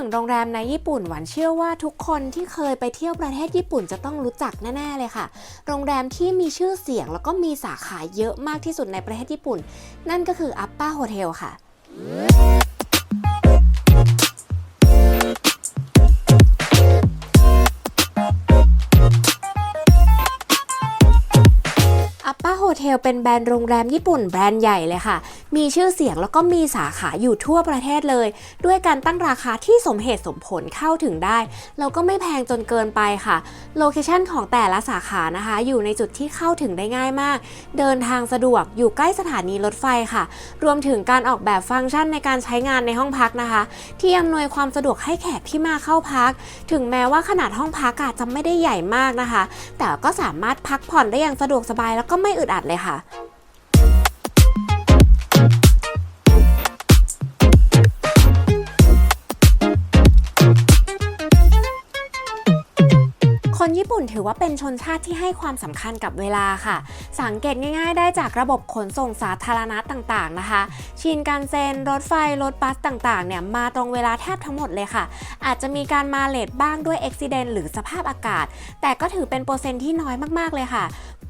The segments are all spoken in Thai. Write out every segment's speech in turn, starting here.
ถึงโรงแรมในญี่ปุ่นหวานเชื่อว่าทุกคนที่เคยไปเที่ยวประเทศญี่ปุ่นจะต้องรู้จักแน่ๆเลยค่ะ โรงแรมที่มีชื่อเสียงแล้วก็มีสาขาเยอะมากที่สุดในประเทศญี่ปุ่น นั่นก็คืออัปป้าโฮเทลค่ะ ลเป็นแบรนด์โรงแรมญี่ปุ่นแบรนด์ใหญ่เลยค่ะ มีชื่อเสียงแล้วก็มีสาขาอยู่ทั่วประเทศเลย ด้วยการตั้งราคาที่สมเหตุสมผลเข้าถึงได้ แล้วก็ไม่แพงจนเกินไปค่ะ โลเคชันของแต่ละสาขานะคะ อยู่ในจุดที่เข้าถึงได้ง่ายมาก เดินทางสะดวกอยู่ใกล้สถานีรถไฟค่ะ รวมถึงการออกแบบฟังก์ชันในการใช้งานในห้องพักนะคะ ที่อำนวยความสะดวกให้แขกที่มาเข้าพัก ถึงแม้ว่าขนาดห้องพักอาจจะไม่ได้ใหญ่มากนะคะ แต่ก็สามารถพักผ่อนได้อย่างสะดวกสบายแล้วก็ไม่อึดอัดเลยค่ะคนญี่ปุ่นถือว่าเป็นชนชาติที่ให้ความสำคัญกับเวลาค่ะ สังเกตง่ายๆ ได้จากระบบขนส่งสาธารณะต่างๆนะคะ ชินกันเซ็นรถไฟ รถบัสต่างๆ เนี่ยมาตรงเวลาแทบทั้งหมดเลยค่ะ อาจจะมีการมาเลทบ้างด้วยอุบิเหตุหรือสภาพอากาศ แต่ก็ถือเป็นเปอร์เซ็นต์ที่น้อยมากๆเลยค่ะ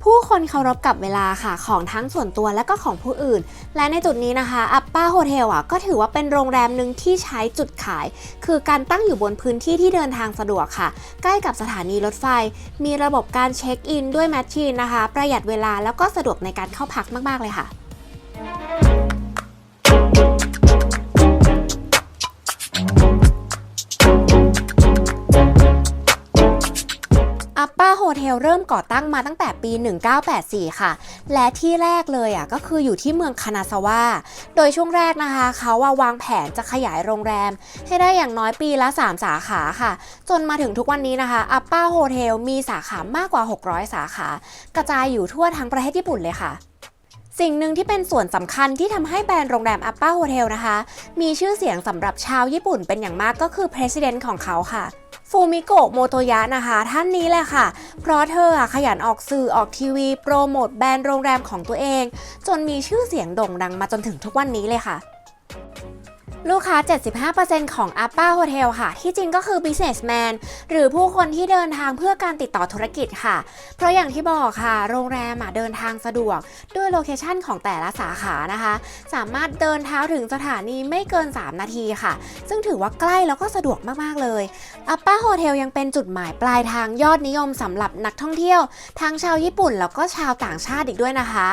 ผู้คนเคารพกับเวลาค่ะของทั้งส่วนตัวและก็ของผู้อื่น และในจุดนี้นะคะอัปป้าโฮเทลอะก็ถือว่าเป็นโรงแรมหนึ่งที่ใช้จุดขาย คือการตั้งอยู่บนพื้นที่ที่เดินทางสะดวกค่ะ ใกล้กับสถานีรถไฟ มีระบบการเช็คอินด้วยแมชชีนนะคะ ประหยัดเวลาแล้วก็สะดวกในการเข้าพักมาก ๆ เลยค่ะ เทลเริ่มก่อตั้งมาตั้งแต่ปี 1984 ค่ะ และที่แรกเลยอะก็คืออยู่ที่เมืองคานาซาวะโดยช่วงแรกนะคะเขาว่าวางแผนจะขยายโรงแรม ให้ได้อย่างน้อยปีละ 3 สาขาค่ะ จนมาถึงทุกวันนี้นะคะอัปป้าโฮเทลมีสาขามากกว่า 600 สาขากระจายอยู่ทั่วทั้งประเทศญี่ปุ่นเลยค่ะ สิ่งหนึ่งที่เป็นส่วนสำคัญที่ทำให้แบรนด์โรงแรมอัปป้าโฮเทลนะคะ มีชื่อเสียงสำหรับชาวญี่ปุ่นเป็นอย่างมากก็คือ President ของเขาค่ะฟูมิโกะโมโตยะนะคะ ท่านนี้แหละค่ะ เพราะเธออะขยันออกสื่อออกทีวี โปรโมทแบรนด์โรงแรมของตัวเอง จนมีชื่อเสียงโด่งดังมาจนถึงทุกวันนี้เลยค่ะ ลูกค้า 75%ของ Appa Hotel ค่ะ ที่จริงก็คือ businessman หรือผู้คนที่เดินทางเพื่อการติดต่อธุรกิจค่ะ เพราะอย่างที่บอกค่ะ โรงแรมเดินทางสะดวก ด้วยโลเคชันของแต่ละสาขานะคะ สามารถเดินเท้าถึงสถานีไม่เกิน 3 นาทีค่ะ ซึ่งถือว่าใกล้แล้วก็สะดวกมาก ๆ เลยอัปป้าโฮเทลยังเป็นจุดหมายปลายทางยอดนิยมสำหรับนักท่องเที่ยว ทั้งชาวญี่ปุ่นแล้วก็ชาวต่างชาติอีกด้วยนะคะ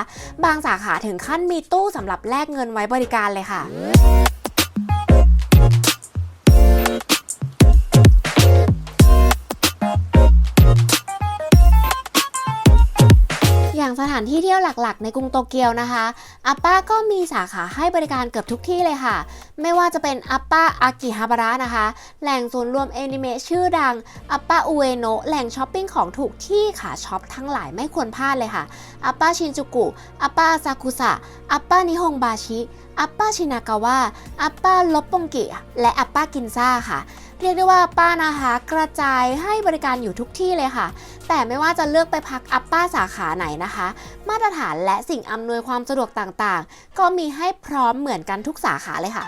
บางสาขาถึงขั้นมีตู้สำหรับแลกเงินไว้บริการเลยค่ะ อย่างสถานที่เที่ยวหลักๆ ในกรุงโตเกียวนะคะอัปป้าก็มีสาขาให้บริการเกือบทุกที่เลยค่ะ ไม่ว่าจะเป็นอัปป้าอากิฮาบาระนะคะ แหล่งศูนย์รวมแอนิเมะชื่อดังอัปป้าอุเอโนะแหล่งช้อปปิ้งของถูกที่ขาช็อปทั้งหลายไม่ควรพลาดเลยค่ะอัปป้าชินจูกุอัปป้าซากุสะอัปป้านิฮงบาชิ อัปป้าชินากาวะอัปป้าลบปงกิและอัปป้ากินซ่าค่ะ เรียกได้ว่าป้านะคะกระจายให้บริการอยู่ทุกที่เลยค่ะ แต่ไม่ว่าจะเลือกไปพักอัปป้าสาขาไหนนะคะ มาตรฐานและสิ่งอำนวยความสะดวกต่างๆ ก็มีให้พร้อมเหมือนกันทุกสาขาเลยค่ะ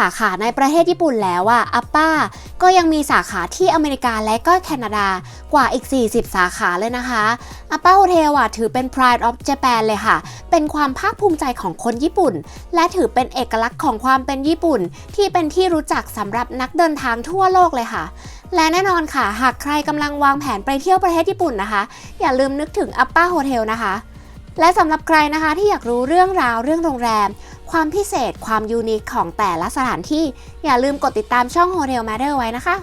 สาขาในประเทศญี่ปุ่นแล้วอะอัปป้าก็ยังมีสาขาที่อเมริกาและก็แคนาดากว่าอีก 40 สาขาเลยนะคะอัปป้าโฮเทลอะถือเป็น pride of Japan เลยค่ะ เป็นความภาคภูมิใจของคนญี่ปุ่น และถือเป็นเอกลักษณ์ของความเป็นญี่ปุ่น ที่เป็นที่รู้จักสำหรับนักเดินทางทั่วโลกเลยค่ะและแน่นอนค่ะ หากใครกำลังวางแผนไปเที่ยวประเทศญี่ปุ่นนะคะ อย่าลืมนึกถึงอัปป้าโฮเทลนะคะ และสำหรับใครนะคะที่อยากรู้เรื่องราวเรื่องโรงแรม ความพิเศษความยูนิคของแต่ละสถานที่ อย่าลืมกดติดตามช่อง Hotel Matter ไว้นะคะ